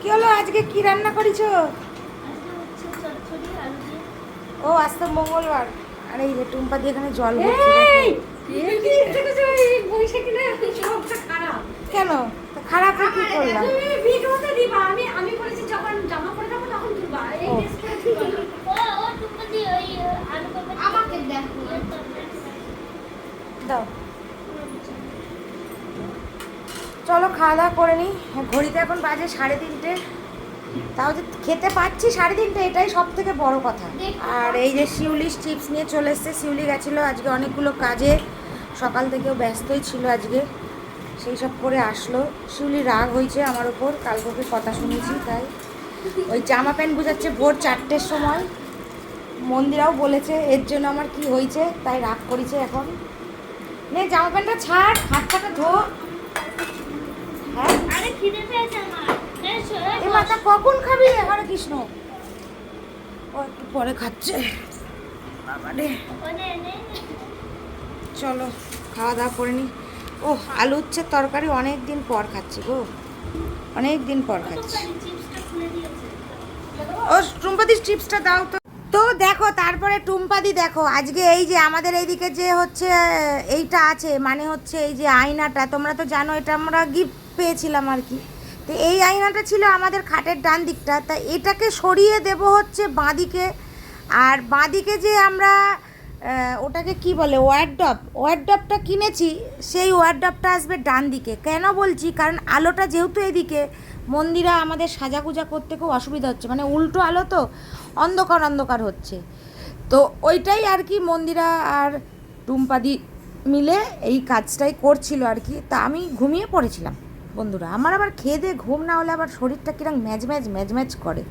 কি হলো? আজকে কি রান্না করেছ? ও আজ তো মঙ্গলবার। আর এই যে টুম্পা দিয়ে এখানে জল কেন? খারাপ কি করলাম দাও। চলো খাওয়া দাওয়া করে নিই। ঘড়িতে এখন বাজে সাড়ে তিনটে। তাও যে খেতে পাচ্ছি সাড়ে তিনটে, এটাই সব থেকে বড় কথা। আর এই যে শিউলি চিপস নিয়ে চলে এসছে, শিউলি গেছিল আজকে অনেকগুলো কাজে। সকাল থেকেও ব্যস্তই ছিল আজকে, সেই সব করে আসলো। শিউলি রাগ হয়েছে আমার ওপর কালকে কথা শুনেছি, তাই। ওই জামা প্যান্ট বুঝাচ্ছে ভোর চারটের সময়। মন্দিরাও বলেছে এর জন্য আমার কি হয়েছে, তাই রাগ করেছে এখন। নে, জামা প্যান্টটা ছাড় হাত ধো হ্যাঁ এ মাথা কখন খাবি হরে কৃষ্ণ? ও একটু পরে খাচ্ছে। বাবা রে। চলো খাওয়া দাওয়া করে নি। ও আলু উচ্ছের তরকারি অনেক দিন পর খাচ্ছি গো। অনেক দিন পর খাচ্ছি। ও টুম্পাদির চিপসটা দাও তো। তো দেখো তারপরে টুম্পাদি দেখো আজকে এই যে আমাদের এইদিকে যে হচ্ছে এইটা আছে মানে হচ্ছে এই যে আয়নাটা তোমরা তো জানো এটা আমরা গিফট পেয়েছিলাম আর কি। তো এই আয়নাটা ছিল আমাদের খাটের ডান দিকটা। তা এটাকে সরিয়ে দেব হচ্ছে বাঁদিকে। আর বাঁদিকে যে আমরা ওটাকে কি বলে ওয়ারডপ ওয়ারডপটা কিনেছি, সেই ওয়ারডপটা আসবে ডান দিকে। কেন বলছি? কারণ আলোটা যেহেতু এদিকে, মন্দিরা আমাদের সাজা সাজাগুজা করতে খুব অসুবিধা হচ্ছে। মানে উল্টো আলো তো অন্ধকার অন্ধকার হচ্ছে। তো ওইটাই আর কি মন্দিরা আর টুম্পাদি মিলে এই কাজটাই করছিল আর কি। তা আমি ঘুমিয়ে পড়েছিলাম। বন্ধুরা, আমার আবার খেয়ে দিয়ে ঘুম না হলে আবার শরীরটা কিরম ম্যাজ ম্যাজ ম্যাজ ম্যাজ করে।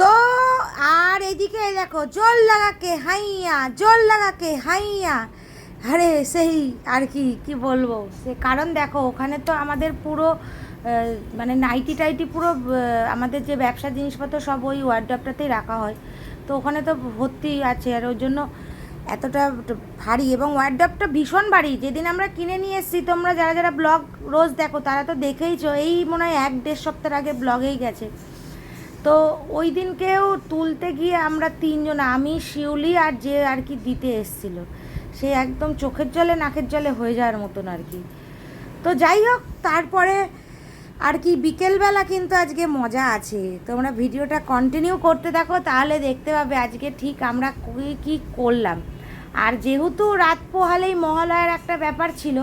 তো আর এদিকে দেখো, জল লাগাকে হাইয়া, জল লাগাকে হাইয়া। আরে সেই আর কি কি বলব? সে কারণ দেখো, ওখানে তো আমাদের পুরো মানে নাইটি টাইটি পুরো আমাদের যে ব্যবসা জিনিসপত্র সব ওই ওয়ার্ড্রপটাতেই রাখা হয়। তো ওখানে তো ভর্তি আছে আর ওই জন্য এতটা ভারী এবং ওয়ার্ড্রপটা ভীষণ ভারী। যেদিন আমরা কিনে নিয়ে এসেছি, তোমরা যারা যারা ব্লগ রোজ দেখো, তারা তো দেখেইছো, এই মনে হয় এক দেড় সপ্তাহ আগে ব্লগেই গেছে। তো ওই দিনকেও তুলতে গিয়ে আমরা তিনজন, আমি, শিউলি আর যে আর কি দিতে এসছিল, সে একদম চোখের জলে, নাকের জলে হয়ে যাওয়ার মতন আর কি। তো যাই হোক, তারপরে আর কি, বিকেলবেলা কিন্তু আজকে মজা আছে। তোমরা ভিডিওটা কন্টিনিউ করতে থাকো, তাহলে দেখতে পাবে আজকে ঠিক আমরা কী কী করলাম। আর যেহেতু রাত পোহালেই মহালয়ার একটা ব্যাপার ছিল,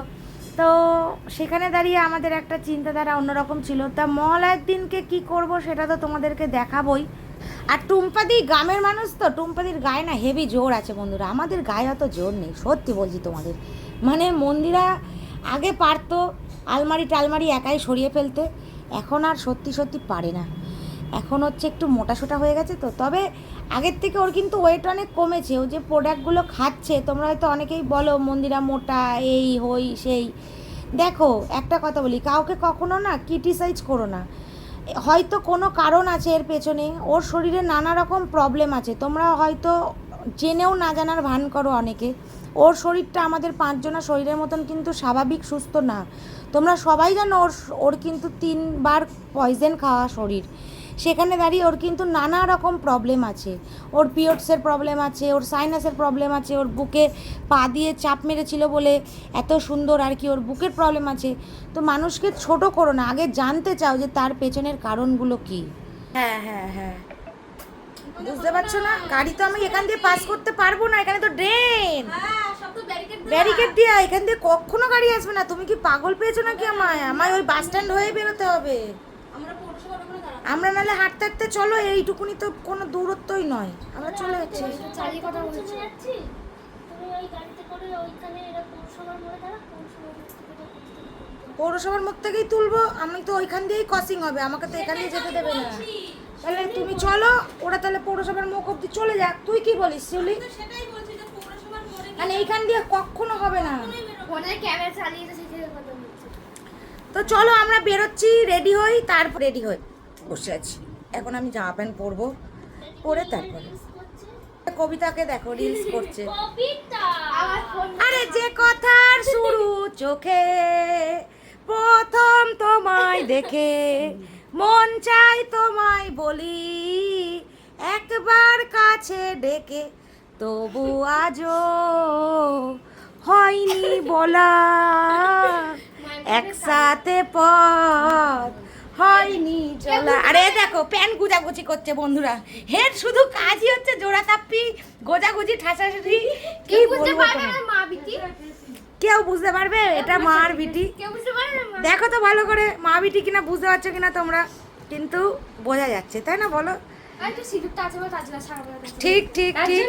তো সেখানে দাঁড়িয়ে আমাদের একটা চিন্তাধারা অন্যরকম ছিল। তা মহালয়ার দিনকে কি করব সেটা তো তোমাদেরকে দেখাবই। আর টুম্পাদি গ্রামের মানুষ তো, টুম্পাদির গায়ে না হেভি জোর আছে বন্ধুরা। আমাদের গায়ে অত জোর নেই, সত্যি বলছি তোমাদের। মানে মন্দিরা আগে পারতো আলমারি টালমারি একাই সরিয়ে ফেলতে। এখন আর সত্যি সত্যি পারে না। এখন হচ্ছে একটু মোটাসোটা হয়ে গেছে তো। তবে আগের থেকে ওর কিন্তু ওয়েট অনেক কমেছে। ও যে প্রোডাক্টগুলো খাচ্ছে, তোমরা হয়তো অনেকেই বলো, মন্দিরা মোটা, এই হই সেই। দেখো, একটা কথা বলি, কাউকে কখনো না ক্রিটিসাইজ করো না। হয়তো কোনো কারণ আছে এর পেছনে, ওর শরীরে নানা রকম প্রবলেম আছে। তোমরা হয়তো জেনেও না জানার ভান করো অনেকে। ওর শরীরটা আমাদের পাঁচজনের শরীরের মতন কিন্তু স্বাভাবিক, সুস্থ না। তোমরা সবাই জানো ওর ওর কিন্তু তিনবার পয়জেন খাওয়া শরীর। সেখানে দাঁড়িয়ে ওর কিন্তু নানা রকম প্রবলেম আছে। ওর পিরিয়ডসের প্রবলেম আছে, ওর সাইনাসের প্রবলেম আছে, ওর বুকে পা দিয়ে চাপ মেরেছিল বলে এত সুন্দর আর কি ওর বুকের প্রবলেম আছে। তো মানুষকে ছোট করো না, আগে জানতে চাও যে তার পেছনের কারণগুলো কি। হ্যাঁ হ্যাঁ হ্যাঁ। বুঝতে পারছ না? গাড়ি তো আমি এখান দিয়ে পাস করতে পারব না এখানে তো ড্রেন ব্যারিকেড দিয়ে এখান দিয়ে কখনো গাড়ি আসবে না। তুমি কি পাগল পেয়েছ নাকি আমায়? আমায় ওই বাস স্ট্যান্ড হয়ে বেরোতে হবে। আমরা নাহলে হাঁটতে হাঁটতে চলো এইটুকুনি তো কোনো দূরত্বই নয়। আমরা চলে যাচ্ছি। চালিয়ে কথা বলছি। যাচ্ছি? তুমি ওই গাড়িতে করে ওইখানে এরা পৌরসভার মোড়ে থেকেই তুলবো আমি তো ওইখান দিয়েই ক্রসিং হবে। আমাকে তো এখান দিয়ে যেতে দেবে না। তাহলে তুমি চলো ওরা তাহলে পৌরসভার মুখ অব্দি চলে যাক। তুই কি বলিস শিউলি? মানে এইখান দিয়ে কখনো হবে না। ফোনে ক্যামেরা চালিয়ে তো চলো আমরা বেরোচ্ছি রেডি হই তারপর রেডি হই। বসে আছি। এখন আমি জামা প্যান্ট পরবো পরে তারপরে। কবিতাকে দেখো রিলস করছে। আরে যে কথার শুরু চোখে প্রথম তোমায় দেখে মন চাই তোমায় বলি একবার কাছে ডেকে তবু আজও হয়নি বলা। একসাথে পথ হয়নি চলা। আরে দেখো প্যান গুজাগুজি করছে বন্ধুরা। হেড শুধু কাজই হচ্ছে জোড়া কাপ্পি গোজাগুজি ঠাসাঠি কি বুঝতে বলব পারবে মা বিটি কেউ বুঝতে পারবে? এটা মার বিটি। কেউ বুঝতে পারবে না। মা দেখো তো ভালো করে মা বিটি কিনা বুঝতে পারছ কিনা তোমরা। কিন্তু বোঝা যাচ্ছে তাই না বলো? আর। ঠিক ঠিক ঠিক।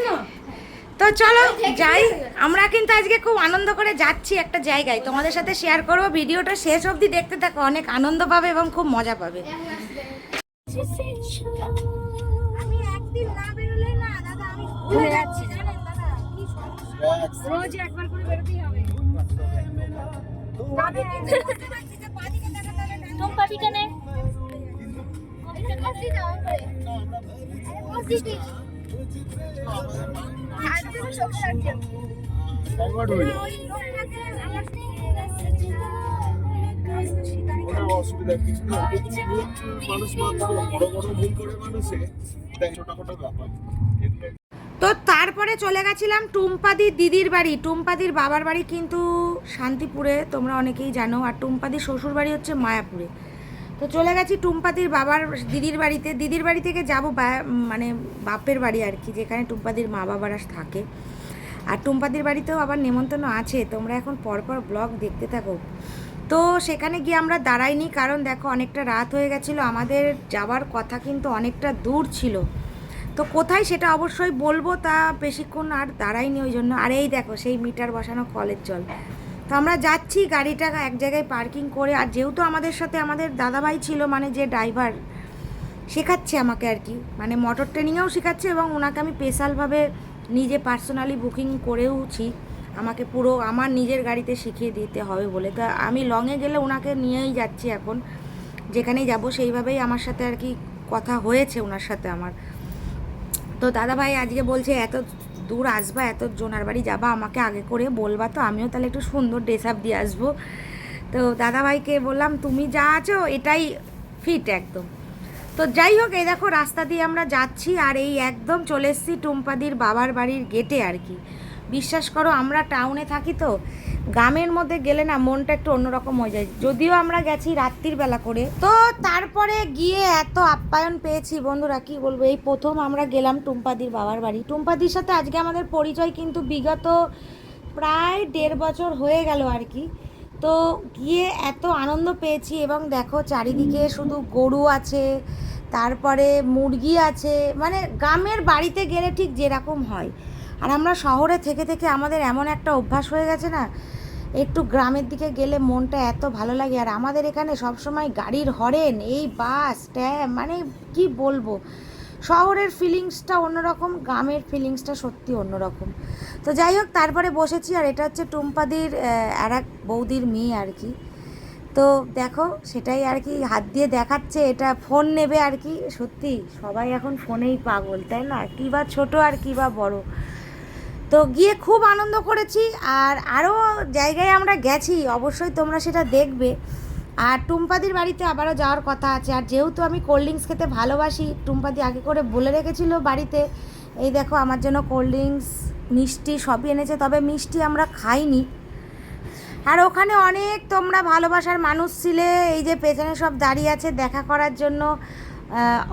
তো চলো যাই। আমরা কিন্তু আজকে খুব আনন্দ করে যাচ্ছি একটা জায়গায়। তোমাদের সাথে শেয়ার করব। ভিডিওটা শেষ অবধি দেখতে থাকো। অনেক আনন্দ পাবে এবং খুব মজা পাবে। আমি একদিন না বেরোলে না দাদা আমি ভুলে যাচ্ছি। জানেন দাদা। কি সমস্যা রোজ একবার করে বেরোতেই হবে। অসুবিধা কিছু মানুষ বড় বড় ভুল করে মানুষে ব্যাপার তো তারপরে চলে গেছিলাম টুম্পাদির দিদির বাড়ি টুম্পাদির বাবার বাড়ি কিন্তু শান্তিপুরে তোমরা অনেকেই জানো, আর টুম্পাদির শ্বশুর বাড়ি হচ্ছে মায়াপুরে। তো চলে গেছি টুম্পাদির বাবার দিদির বাড়িতে। দিদির বাড়ি থেকে যাব মানে বাপের বাড়ি আর কি, যেখানে টুম্পাদির মা বাবারা থাকে। আর টুম্পাদির বাড়িতেও আবার নেমন্তন্ন আছে, তোমরা এখন পরপর ব্লগ দেখতে থাকো। তো সেখানে গিয়ে আমরা দাঁড়াইনি, কারণ দেখো অনেকটা রাত হয়ে গেছিল, আমাদের যাওয়ার কথা কিন্তু অনেকটা দূর ছিল। তো কোথায় সেটা অবশ্যই বলব, তা বেশিক্ষণ আর দাঁড়াইনি ওই জন্য। আর এই দেখো, সেই মিটার বসানো কলের জল। তো আমরা যাচ্ছি গাড়িটা এক জায়গায় পার্কিং করে, আর যেহেতু আমাদের সাথে আমাদের দাদাভাই ছিল মানে যে ড্রাইভার, শেখাচ্ছে আমাকে আর কি। মানে মোটর ট্রেনিংয়েও শেখাচ্ছে এবং ওনাকে আমি স্পেশালভাবে নিজে পার্সোনালি বুকিং করেওছি। আমাকে পুরো আমার নিজের গাড়িতে শিখিয়ে দিতে হবে বলে। তো আমি লংয়ে গেলে ওনাকে নিয়েই যাচ্ছি এখন। যেখানেই যাব সেইভাবেই আমার সাথে আর কি কথা হয়েছে ওনার সাথে আমার। তো দাদাভাই আজকে বলছে, এত দূর আসবা, এত জোনার বাড়ি যাবা, আমাকে আগে করে বলবা তো, আমিও তাহলে একটু সুন্দর ড্রেস আপ দিয়ে আসব। তো দাদাভাইকে বললাম, তুমি যা আছো, এটাই ফিট একদম। তো যাই হোক, এই দেখো, রাস্তা দিয়ে আমরা যাচ্ছি, আর এই একদম চলে এসেছি টুম্পাদির বাবার বাড়ির গেটে আর কি। বিশ্বাস করো, আমরা টাউনে থাকি তো, গ্রামের মধ্যে গেলে না মনটা একটু অন্যরকম হয়ে যায়। যদিও আমরা গেছি রাত্রির বেলা করে। তো তারপরে গিয়ে এত আপ্যায়ন পেয়েছি, বন্ধুরা, কি বলব? এই প্রথম আমরা গেলাম টুম্পাদির বাবার বাড়ি। টুম্পাদির সাথে আজকে আমাদের পরিচয় কিন্তু বিগত প্রায় দেড় বছর হয়ে গেল আর কি। তো গিয়ে এত আনন্দ পেয়েছি এবং দেখো, চারিদিকে শুধু গরু আছে, তারপরে মুরগি আছে মানে গ্রামের বাড়িতে গেলে ঠিক যেরকম হয়। আর আমরা শহরে থেকে থেকে আমাদের এমন একটা অভ্যাস হয়ে গেছে না, একটু গ্রামের দিকে গেলে মনটা এত ভালো লাগে। আর আমাদের এখানে সবসময় গাড়ির হরেন, এই বাস, ট্যাম মানে কি বলব? শহরের ফিলিংসটা অন্যরকম, গ্রামের ফিলিংসটা সত্যি অন্যরকম। তো যাই হোক, তারপরে বসেছি, আর এটা হচ্ছে টুম্পাদির আর এক বৌদির মেয়ে আর কি। তো দেখো, সেটাই আর কি হাত দিয়ে দেখাচ্ছে, এটা ফোন নেবে আর কি। সত্যি, সবাই এখন ফোনেই পাগল, তাই না? কী বা ছোটো আর কী বা বড়। তো গিয়ে খুব আনন্দ করেছি আর আরও জায়গায় আমরা গেছি, অবশ্যই তোমরা সেটা দেখবে। আর টুম্পাদির বাড়িতে আবারও যাওয়ার কথা আছে। আর যেহেতু আমি কোল্ড ড্রিঙ্কস খেতে ভালোবাসি, টুম্পাদি আগে করে বলে রেখেছিল বাড়িতে, এই দেখো আমার জন্য কোল্ড ড্রিঙ্কস মিষ্টি সবই এনেছে, তবে মিষ্টি আমরা খাইনি। আর ওখানে অনেক তোমরা ভালোবাসার মানুষ ছিলে, এই যে পেছনে সব দাঁড়িয়ে আছে দেখা করার জন্য।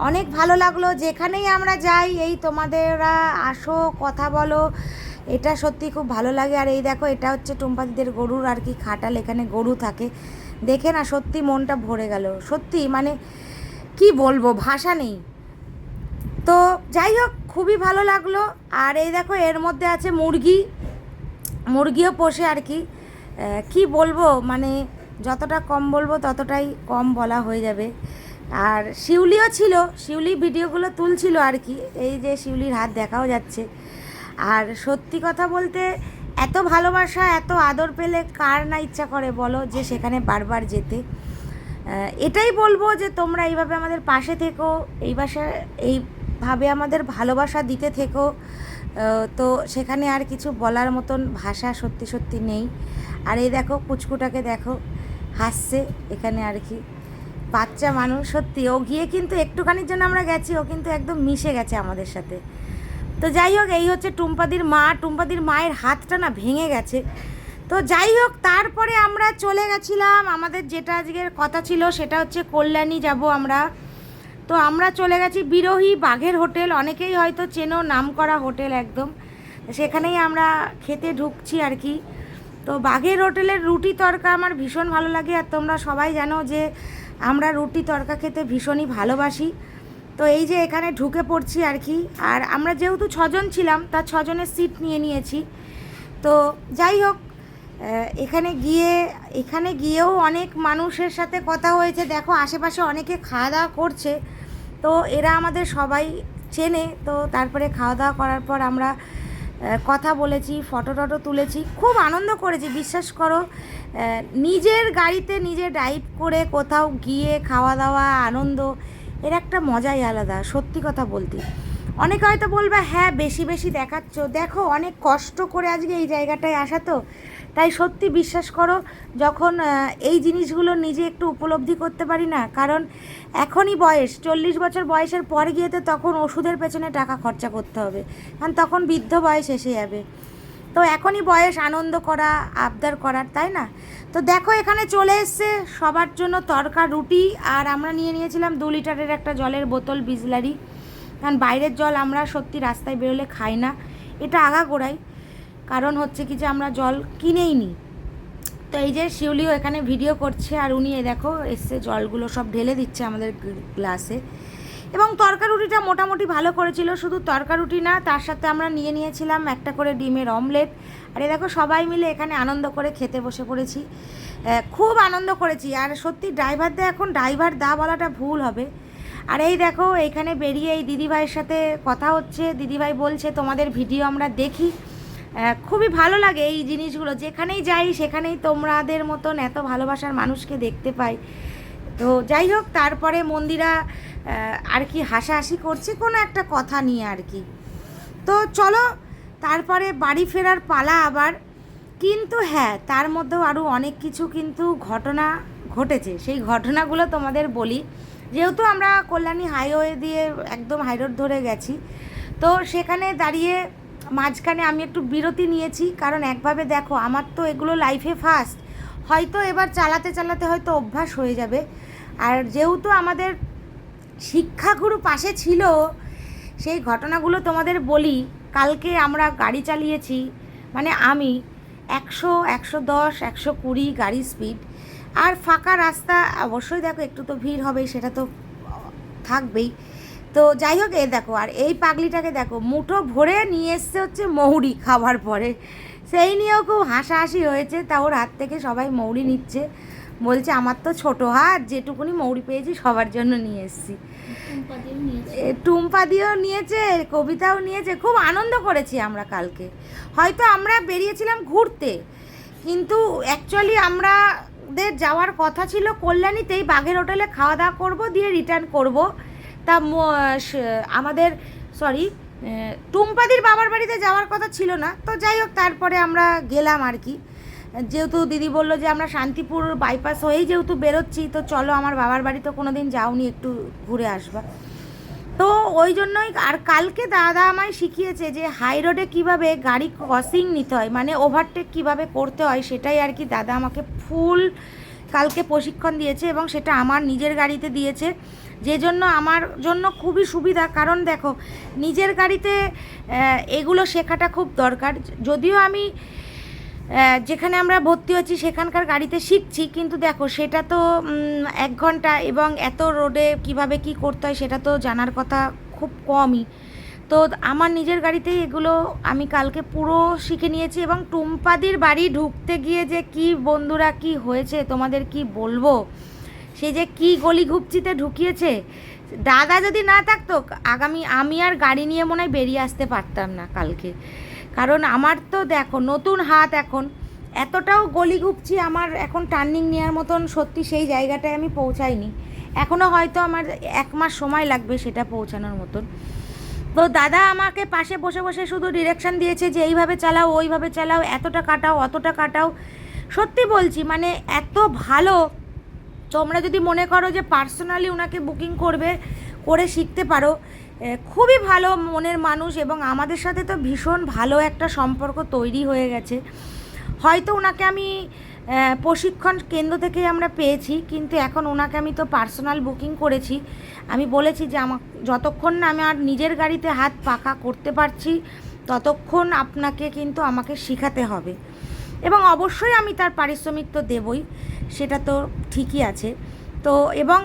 অনেক ভালো লাগল। যেখানেই আমরা যাই, এই তোমাদেরা আসো, কথা বলো। এটা সত্যি খুব ভালো লাগে। আর এই দেখো, এটা হচ্ছে টুম্পাদিদের গরুর আর কি খাটাল। এখানে গরু থাকে। দেখে না, সত্যি মনটা ভরে গেল। সত্যি মানে কি বলব, ভাষা নেই। তো যাই হোক, খুবই ভালো লাগল। আর এই দেখো, এর মধ্যে আছে মুরগি। মুরগিও পোষে আর কি। কি বলব মানে যতটা কম বলব, ততটাই কম বলা হয়ে যাবে। আর শিউলিও ছিল, শিউলি ভিডিওগুলো তুলছিল আর কি। এই যে শিউলির হাত দেখাও যাচ্ছে। আর সত্যি কথা বলতে, এত ভালোবাসা, এত আদর পেলে কার না ইচ্ছা করে বলো যে সেখানে বারবার যেতে। এটাই বলব যে তোমরা এইভাবে আমাদের পাশে থেকো, এই বাসা এইভাবে আমাদের ভালোবাসা দিতে থেকো। তো সেখানে আর কিছু বলার মতন ভাষা সত্যি সত্যি নেই। আর এই দেখো পুচকুটাকে দেখো, হাসছে এখানে আর কি। বাচ্চা মানুষ, সত্যি। ও গিয়ে কিন্তু একটুখানির জন্য আমরা গেছি, ও কিন্তু একদম মিশে গেছে আমাদের সাথে। তো যাই হোক, এই হচ্ছে টুম্পাদির মা। টুম্পাদির মায়ের হাতটা না ভেঙে গেছে। তো যাই হোক, তারপরে আমরা চলে গেছিলাম। আমাদের যেটা আজকের কথা ছিল, সেটা হচ্ছে কল্যাণী যাব আমরা। তো আমরা চলে গেছি বিরোহী বাঘের হোটেল। অনেকেই হয়তো চেনো নাম করা হোটেল একদম। সেখানেই আমরা খেতে ঢুকছি আর কি। তো বাঘের হোটেলের রুটি তরকা আমার ভীষণ ভালো লাগে। আর তোমরা সবাই জানো যে আমরা রুটি, তরকা খেতে ভীষণই ভালোবাসি। তো এই যে এখানে ঢুকে পড়ছি আর কি। আর আমরা যেহেতু ছজন ছিলাম তার ছজনের সিট নিয়ে নিয়েছি। তো যাই হোক এখানে গিয়ে, এখানে গিয়েও অনেক মানুষের সাথে কথা হয়েছে। দেখো, আশেপাশে অনেকে খাওয়া দাওয়া করছে। তো এরা আমাদের সবাই চেনে। তো তারপরে খাওয়া দাওয়া করার পর আমরা কথা বলেছি ফটো টটো তুলেছি, খুব আনন্দ করেছি, বিশ্বাস করো। নিজের গাড়িতে নিজে ড্রাইভ করে কোথাও গিয়ে খাওয়া দাওয়া আনন্দ, এর একটা মজাই আলাদা, সত্যি কথা বলতে। অনেকে হয়তো বলবে হ্যাঁ বেশি বেশি দেখাচ্ছ। দেখো, অনেক কষ্ট করে আজকে এই জায়গাটায় আসা তো। তাই সত্যি বিশ্বাস করো, যখন এই জিনিসগুলো নিজে একটু উপলব্ধি করতে পারি না, কারণ এখনই বয়স, চল্লিশ বছর বয়সের পর গিয়ে তো তখন ওষুধের পেছনে টাকা খরচা করতে হবে, কারণ তখন বৃদ্ধ বয়স এসে যাবে। তো এখনই বয়স, আনন্দ করা, আবদার করার তাই না? তো দেখো এখানে চলে এসছে, সবার জন্য তরকা রুটি, আর আমরা নিয়ে নিয়েছিলাম দু লিটারের একটা জলের বোতল বিজলারি। কারণ বাইরের জল আমরা সত্যি রাস্তায় বেরোলে খাই না। এটা আগাগোড়াই কারণ হচ্ছে কি যে আমরা জল কিনেই নিই তো এই যে শিউলিও এখানে ভিডিও করছে আর উনি এ দেখো এসে জলগুলো সব ঢেলে দিচ্ছে আমাদের গ্লাসে এবং তরকারুটিটা মোটামুটি ভালো করেছিল, শুধু তরকারুটি না, তার সাথে আমরা নিয়ে নিয়েছিলাম একটা করে ডিমের অমলেট। আর এই দেখো সবাই মিলে এখানে আনন্দ করে খেতে বসে পড়েছি। খুব আনন্দ করেছি। আর সত্যি ড্রাইভারদের এখন ড্রাইভার দা বলাটা ভুল হবে। আর এই দেখো এখানে বেরিয়ে এই দিদিভাইয়ের সাথে কথা হচ্ছে। দিদিভাই বলছে, তোমাদের ভিডিও আমরা দেখি। খুবই ভালো লাগে এই জিনিসগুলো। যেখানেই যাই, সেখানেই তোমাদের মতন এত ভালোবাসার মানুষকে দেখতে পাই। তো যাই হোক, তারপরে মন্দিরা আর কি হাসাহাসি করছে, কোনো একটা কথা নিয়ে আর কি। তো চলো, তারপরে বাড়ি ফেরার পালা আবার। কিন্তু হ্যাঁ তার মধ্যেও আরও অনেক কিছু কিন্তু ঘটনা ঘটেছে। সেই ঘটনাগুলো তোমাদের বলি। যেহেতু আমরা কল্যাণী হাইওয়ে দিয়ে একদম হাইরোড ধরে গেছি, তো সেখানে দাঁড়িয়ে মাঝখানে আমি একটু বিরতি নিয়েছি, কারণ একভাবে দেখো আমার তো এগুলো লাইফে ফার্স্ট হয়তো এবার চালাতে চালাতে হয়তো অভ্যাস হয়ে যাবে। আর যেহেতু আমাদের শিক্ষাগুরু পাশে ছিল, সেই ঘটনাগুলো তোমাদের বলি। কালকে আমরা গাড়ি চালিয়েছি মানে আমি একশো একশো দশ, একশো কুড়ি গাড়ি স্পিড আর ফাঁকা রাস্তা, অবশ্যই দেখো একটু তো ভিড় হবেই, সেটা তো থাকবেই। তো যাই হোক এ দেখো আর এই পাগলিটাকে দেখো মুঠো ভরে নিয়ে এসছে হচ্ছে মৌরি খাবার পরে। সেই নিয়েও খুব হাসাহাসি হয়েছে তা ওর হাত থেকে সবাই মৌরি নিচ্ছে। বলছে আমার তো ছোটো হাত যেটুকুনি মৌরি পেয়েছি সবার জন্য নিয়ে এসেছি। টুম্পা দিয়েও নিয়েছে কবিতাও নিয়েছে খুব আনন্দ করেছি আমরা কালকে। হয়তো আমরা বেরিয়েছিলাম ঘুরতে কিন্তু অ্যাকচুয়ালি আমাদের যাওয়ার কথা ছিল কল্যাণীতেই বাঘের হোটেলে খাওয়া দাওয়া করব দিয়ে রিটার্ন করব। তা আমাদের সরি টুম্পাদির বাবার বাড়িতে যাওয়ার কথা ছিল না। তো যাই হোক, তারপরে আমরা গেলাম আর কি। যেহেতু দিদি বলল যে আমরা শান্তিপুর বাইপাস হয়েই যেহেতু বেরোচ্ছি, তো চলো আমার বাবার বাড়ি তো কোনো দিন যাওনি, একটু ঘুরে আসবা। তো ওই জন্যই, আর কালকে দাদা আমায় শিখিয়েছে যে হাই রোডে কীভাবে গাড়ি ক্রসিং নিতে হয় মানে ওভারটেক কীভাবে করতে হয়, সেটাই আর কি দাদা আমাকে ফুল কালকে প্রশিক্ষণ দিয়েছে এবং সেটা আমার নিজের গাড়িতে দিয়েছে। যে জন্য আমার জন্য খুবই সুবিধা। কারণ দেখো, নিজের গাড়িতে এগুলো শেখাটা খুব দরকার। যদিও আমি যেখানে আমরা ভর্তি হচ্ছি সেখানকার গাড়িতে শিখছি, কিন্তু দেখো, সেটা তো এক ঘণ্টা এবং এত রোডে কীভাবে কি করতে হয় সেটা তো জানার কথা খুব কমই। তো আমার নিজের গাড়িতেই এগুলো আমি কালকে পুরো শিখে নিয়েছি এবং টুম্পাদির বাড়ি ঢুকতে গিয়ে যে কি বন্ধুরা, কি হয়েছে, তোমাদের কি বলব? সে যে কি গলি ঘুপচিতে ঢুকিয়েছে, দাদা যদি না থাকতো, আগামী আমি আর গাড়ি নিয়ে মনে হয় বেরিয়ে আসতে পারতাম না কালকে। কারণ আমার তো দেখো, নতুন হাত এখন। এতটাও গলি ঘুপছি আমার এখন টার্নিং নেওয়ার মতন সত্যি সেই জায়গাটায় আমি পৌঁছাইনি। এখনও হয়তো আমার এক মাস সময় লাগবে সেটা পৌঁছানোর মতন। তো দাদা আমাকে পাশে বসে বসে শুধু ডিরেকশন দিয়েছে যে এইভাবে চালাও, ওইভাবে চালাও, এতটা কাটাও, অতটা কাটাও। সত্যি বলছি মানে এত ভালো। তোমরা যদি মনে করো যে পার্সোনালি ওনাকে বুকিং করবে, করে শিখতে পারো খুবই ভালো মনের মানুষ এবং আমাদের সাথে তো ভীষণ ভালো একটা সম্পর্ক তৈরি হয়ে গেছে। হয়তো ওনাকে আমি প্রশিক্ষণ কেন্দ্র থেকে আমরা পেয়েছি, কিন্তু এখন ওনাকে আমি তো পার্সোনাল বুকিং করেছি। আমি বলেছি যে আমার যতক্ষণ না আমি আর নিজের গাড়িতে হাত পাকা করতে পারছি, ততক্ষণ আপনাকে কিন্তু আমাকে শেখাতে হবে। এবং অবশ্যই আমি তার পারিশ্রমিক তো দেবই, সেটা তো ঠিকই আছে। তো এবং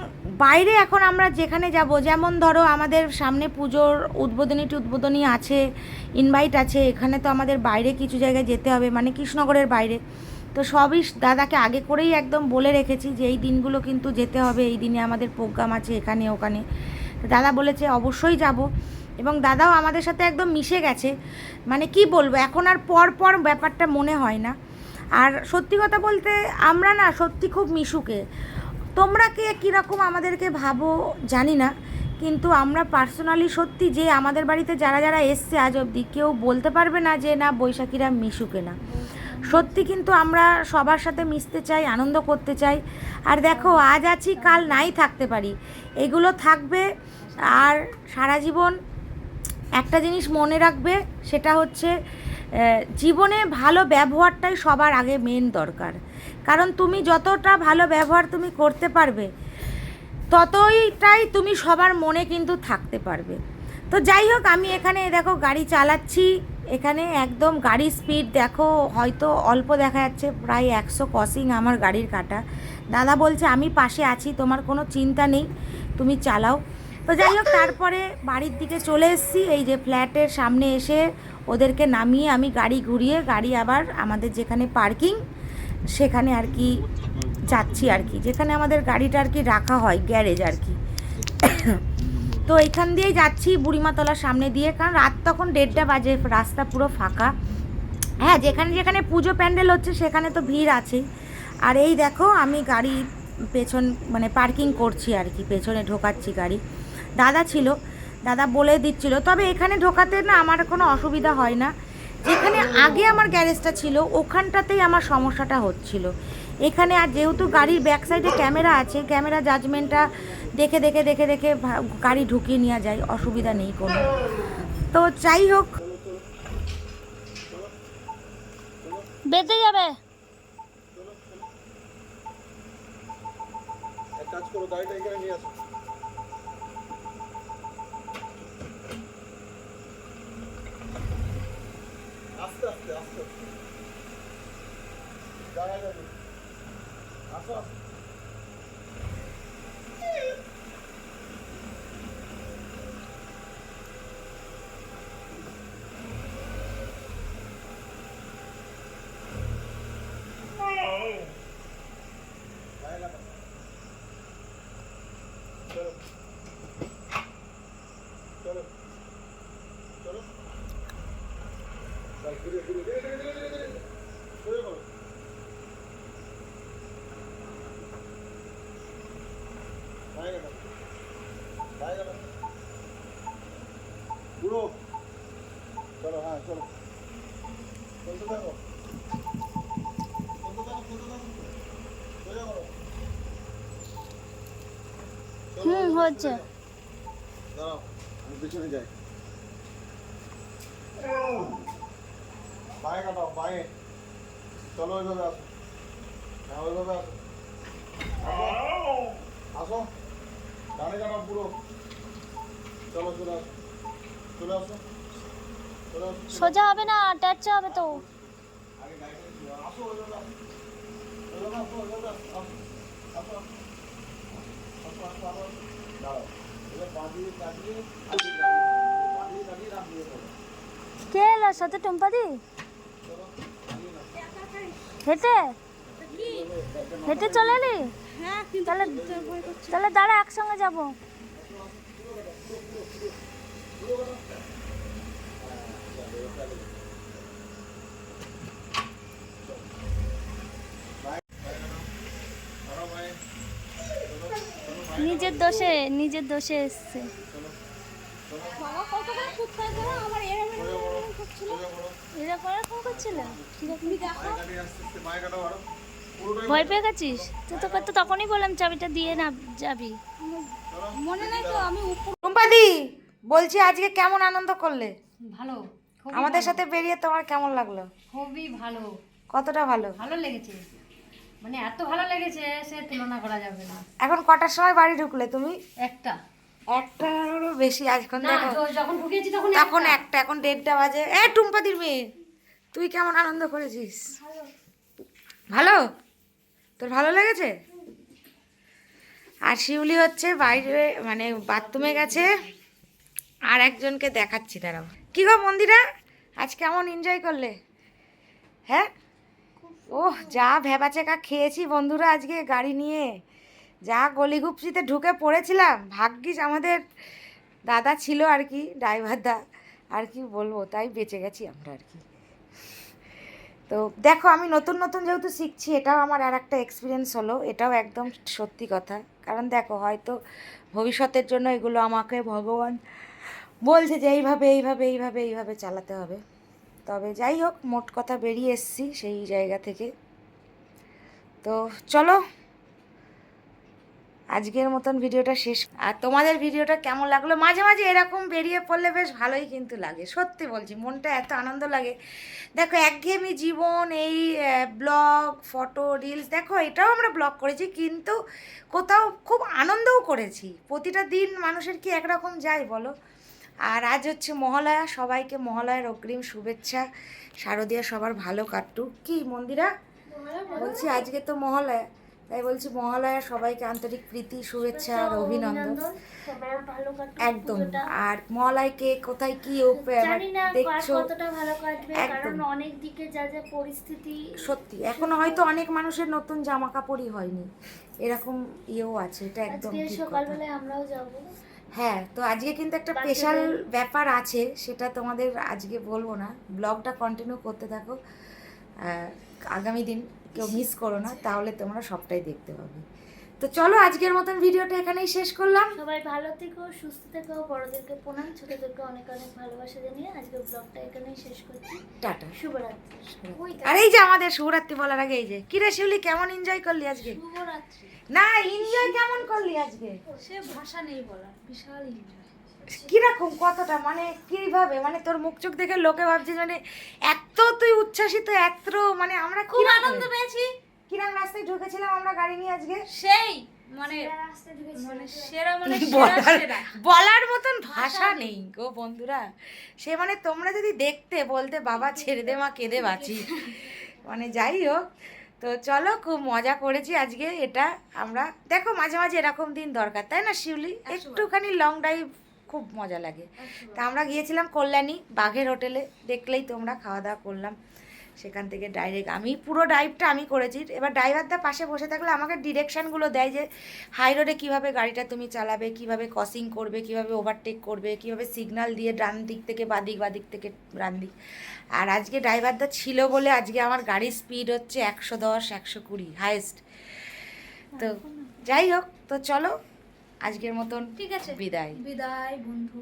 বাইরে এখন আমরা যেখানে যাব, যেমন ধরো আমাদের সামনে পুজোর উদ্বোধনীটি উদ্বোধনী আছে ইনভাইট আছে, এখানে তো আমাদের বাইরে কিছু জায়গায় যেতে হবে মানে কৃষ্ণনগরের বাইরে। তো সবই দাদাকে আগে করেই একদম বলে রেখেছি যে এই দিনগুলো কিন্তু যেতে হবে, এই দিনে আমাদের প্রোগ্রাম আছে এখানে, ওখানে। তো দাদা বলেছে অবশ্যই যাব। এবং দাদাও আমাদের সাথে একদম মিশে গেছে। মানে কি বলব, এখন আর পর পর ব্যাপারটা মনে হয় না। আর সত্যি কথা বলতে আমরা না সত্যি খুব মিশুকে। তোমরা কে কীরকম আমাদেরকে ভাবো জানি না। কিন্তু আমরা পার্সোনালি সত্যি যে আমাদের বাড়িতে যারা যারা এসছে আজ অবধি, কেউ বলতে পারবে না যে না বৈশাখীরা মিশুকে না। সত্যি কিন্তু আমরা সবার সাথে মিশতে চাই, আনন্দ করতে চাই। আর দেখো, আজ আছি, কাল নাই থাকতে পারি। এগুলো থাকবে আর সারা জীবন একটা জিনিস মনে রাখবে, সেটা হচ্ছে জীবনে ভালো ব্যবহারটাই সবার আগে মেন দরকার। কারণ তুমি যতটা ভালো ব্যবহার তুমি করতে পারবে, ততইটাই তুমি সবার মনে কিন্তু থাকতে পারবে। তো যাই হোক, আমি এখানে, দেখো, গাড়ি চালাচ্ছি। এখানে একদম গাড়ির স্পিড দেখো, হয়তো অল্প দেখা যাচ্ছে, প্রায় একশো ক্রসিং আমার গাড়ির কাটা। দাদা বলছে, আমি পাশে আছি, তোমার কোনো চিন্তা নেই, তুমি চালাও। তো যাই হোক, তারপরে বাড়ির দিকে চলে এসেছি, এই যে ফ্ল্যাটের সামনে এসে ওদেরকে নামিয়ে আমি গাড়ি ঘুরিয়ে, গাড়ি আবার আমাদের যেখানে পার্কিং, সেখানে আর কি যাচ্ছি আর কি। যেখানে আমাদের গাড়িটা আর কি রাখা হয়, গ্যারেজ আর কি। তো এখান দিয়েই যাচ্ছি বুড়িমাতলার সামনে দিয়ে, কারণ রাত তখন দেড়টা বাজে, রাস্তা পুরো ফাঁকা। হ্যাঁ যেখানে যেখানে পুজো প্যান্ডেল হচ্ছে, সেখানে তো ভিড় আছে। আর এই দেখো, আমি গাড়ি পেছন মানে পার্কিং করছি আর কি, পেছনে ঢোকাচ্ছি গাড়ি। দাদা ছিল, দাদা বলে দিচ্ছিল, তবে এখানে ঢোকাতে না আমার কোনো অসুবিধা হয় না। যেখানে আগে আমার গ্যারেজটা ছিল, ওখানটাতেই আমার সমস্যাটা হচ্ছিল। এখানে আর যেহেতু গাড়ির ব্যাক সাইডে ক্যামেরা আছে, ক্যামেরা জাজমেন্টটা দেখে দেখে দেখে দেখে গাড়ি ঢুকিয়ে নেওয়া যায় অসুবিধা নেই কোনো। তো যাই হোক। বেঁচে যাবে। এক কাজ করো গাড়িটা এখানে নিয়ে আসো। আস্তে আস্তে আস্তে। জায়গা যাবে আসো আসো জায়গাটা চলো চলো চলো চল, ঘুরে, ঘুরে, ঘুরে, ঘুরে, ঘুরে, ঘুরে, ঘুরে। ঘুরে করো। জায়গাটা। জায়গাটা। ঘুরো। চলো হ্যাঁ চলো চলতে থাকো চলতে থাকো চলতে থাকো সোজা করো চলো, হুম, হচ্ছে। চলো ওইভাবে আসো। হ্যাঁ ওইভাবে আসো। আসো। ডানে কাটাও পুরো। চলো চলে আসো। চলে আসো। সোজা হবে না ট্যাচা হবে তো। আসো আসো। আসো আসো। কে এলো? সাথে টুম্পাদি হেঁটে? হেঁটে চলে এলি? তাহলে তাহলে দাঁড়া একসঙ্গে যাব। নিজের দোষে নিজের দোষে এসছে। এরা ফোন ভয় পেয়ে গেছিস? তো তোকে তো তখনই বললাম চাবিটা দিয়ে না যাবি। মনে নাই তো আমি উপর টুম্পাদি বলছি আজকে কেমন আনন্দ করলে? ভালো আমাদের সাথে বেরিয়ে তোমার কেমন লাগল? খুবই ভালো। কতটা ভালো? ভালো লেগেছে। মানে এত ভালো লেগেছে সে তুলনা করা যাবে না। এখন কটার সময় বাড়ি ঢুকলে তুমি? একটা। একটারও বেশি এখন দেখো যখন ঢুকেছি তখন এখন একটা এখন দেড়টা বাজে। এ টুম্পাদির মেয়ে তুই কেমন আনন্দ করেছিস? ভালো। তোর ভালো লেগেছে? আর শিউলি হচ্ছে বাইরে মানে বাথরুমে গেছে। আর একজনকে দেখাচ্ছি দাঁড়াও। কি গো মন্দিরা? আজ কেমন এনজয় করলে? হ্যাঁ? ওহ, যা ভেবাচেকা খেয়েছি বন্ধুরা আজকে গাড়ি নিয়ে। যা গলিগুপসিতে ঢুকে পড়েছিলাম, ভাগ্যিস আমাদের দাদা ছিল আর কি ড্রাইভার দা। আর কি বলব, তাই বেঁচে গেছি আমরা আর কি। তো দেখো, আমি নতুন নতুন যেহেতু শিখছি, এটাও আমার আর একটা এক্সপিরিয়েন্স হলো, এটাও একদম সত্যি কথা। কারণ দেখো, হয়তো ভবিষ্যতের জন্য এগুলো আমাকে ভগবান বলছে যে এইভাবে এইভাবে এইভাবে এইভাবে চালাতে হবে। তবে যাই হোক, মোট কথা বেরিয়ে এসছি সেই জায়গা থেকে। তো চলো, আজকের মতন ভিডিওটা শেষ। আর তোমাদের ভিডিওটা কেমন লাগল? মাঝে মাঝে এরকম বেরিয়ে পড়লে বেশ ভালোই কিন্তু লাগে, সত্যি বলছি, মনটা এত আনন্দ লাগে। দেখো, একঘেয়েমি জীবন, এই ব্লগ, ফটো, রিলস, দেখো, এটাও আমরা ব্লগ করেছি, কিন্তু কোথাও খুব আনন্দও করেছি। প্রতিটা দিন মানুষের কি একরকম যায় বলো? আর আজ হচ্ছে মহালয়া সবাইকে মহালয়ার অগ্রিম শুভেচ্ছা। শারদীয়া সবার ভালো কাটুক। কি মন্দিরা? বলছি আজকে তো মহালয়া তাই বলছি মহালয়া সবাইকে আন্তরিক প্রীতি শুভেচ্ছা আর অভিনন্দন। একদম। আর মহালয় কে কোথায় কি দেখছ? একদম। অনেক দিকে যা যা পরিস্থিতি সত্যি এখনও হয়তো অনেক মানুষের নতুন জামা কাপড়ই হয়নি। এরকম ইয়েও আছে এটা একদম সকালবেলায় আমরাও যাব। হ্যাঁ তো আজকে কিন্তু একটা স্পেশাল ব্যাপার আছে সেটা তোমাদের আজকে বলব না। ব্লগটা কন্টিনিউ করতে থাকো। আগামী দিন কেউ মিস করো না তাহলে তোমরা সবটাই দেখতে পাবে। তো চলো আজকের মতন ভিডিওটা এখানেই শেষ করলাম। সবাই ভালো থেকো সুস্থ থেকো বড়দেরকে প্রণাম ছোটদেরকে অনেক অনেক ভালোবাসা জানিয়ে আজকে ব্লগটা এখানেই শেষ করছি। টাটা। শুভরাত্রি। আর এই যে আমাদের শিবরাত্রি বলার আগে এই যে কিরে শিউলি কেমন এনজয় করলি আজকে? শুভরাত্রি। না এনজয় কেমন করলি আজকে? সে ভাষা নেই বলার বিশাল এনজয় কীরকম কতটা? মানে কীভাবে? মানে তোর মুখ চোখ দেখে লোকে ভাবছে মানে এত তুই উচ্ছ্বাসিত এত মানে আমরা খুব আনন্দ পেয়েছি। কিরম রাস্তায় ঢুকেছিলাম আমরা গাড়ি নিয়ে আজকে? সেই মানে মানে মানে বলার বলার মতন ভাষা নেই গো বন্ধুরা। সে মানে তোমরা যদি দেখতে বলতে বাবা ছেড়ে দে মা কেঁদে বাঁচি। মানে যাই হোক তো চলো খুব মজা করেছি আজকে এটা আমরা দেখো মাঝে মাঝে এরকম দিন দরকার তাই না শিউলি? একটুখানি লং ড্রাইভ খুব মজা লাগে। তা আমরা গিয়েছিলাম কল্যাণী বাঘের হোটেলে দেখলেই তোমরা খাওয়া দাওয়া করলাম। সেখান থেকে ডাইরেক্ট আমি পুরো ড্রাইভটা আমি করেছি। এবার ড্রাইভারটা পাশে বসে থাকলে আমাকে ডিরেকশানগুলো দেয় যে হাই রোডে কীভাবে গাড়িটা তুমি চালাবে কীভাবে ক্রসিং করবে কীভাবে ওভারটেক করবে কীভাবে সিগন্যাল দিয়ে ডান দিক থেকে বাদিক বাদিক থেকে ডান দিক। আর আজকে ড্রাইভারটা ছিল বলে আজকে আমার গাড়ির স্পিড হচ্ছে একশো দশ একশো কুড়ি হায়েস্ট তো যাই হোক তো চলো আজকের মতন ঠিক আছে। বিদায়। বিদায় বন্ধু।